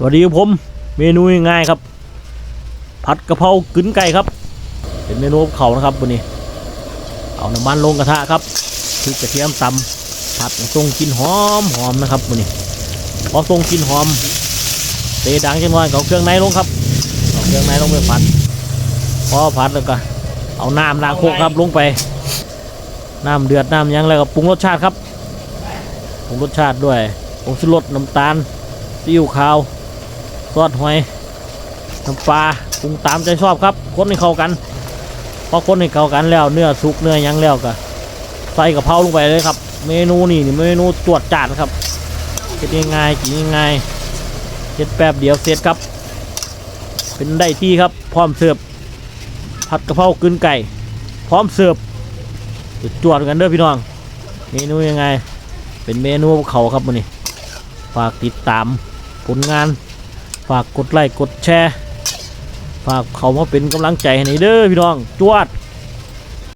สวัสดีครับผม เมนูง่ายครับ ผัดกะเพรากึนไก่ครับ เป็นเมนูองเขานะครับวันนี้ เอาน้ำมันลงกระทะครับพริกกระเทียมตำผัดทรงกลินหอมหอมนะครับวันนี้พอทรงกลินหอมเตะดังจังหน่อยก็เอาเครื่องในลงครับเอาเครื่องในลงไปผัดพอผัดแล้วก็เอาน้ำล้างโคกครับลงไปน้ำเดือดน้ำยังแล้วก็ปรุงรสชาติครับปรุงรสชาติด้วยผงชูรสน้ำตาลซีอิ๊วขาว ซอสหอยน้ำปลาปรุงตามใจชอบครับคนให้เข้ากันพอคนให้เข้ากันแล้วเนื้อสุกเนื้อยังแล้วก็ใส่กะเพราลงไปเลยครับ เมนูนี่นี่เมนูตรวจจานครับเฮ็ดง่ายๆกินง่ายๆเฮ็ดแป๊บเดียวเสร็จครับ เป็นได้ที่ครับพร้อมเสิร์ฟผัดกะเพรากึนไก่ พร้อมเสิร์ฟจวดกันเด้อพี่น้อง เมนูยังไง เป็นเมนูเขาครับมันนี่ฝากติดตามผลงาน ฝากกดไลค์กดแชร์ ฝากเขามาเป็นกำลังใจให้หนอยเด้อพี่น้อง จวด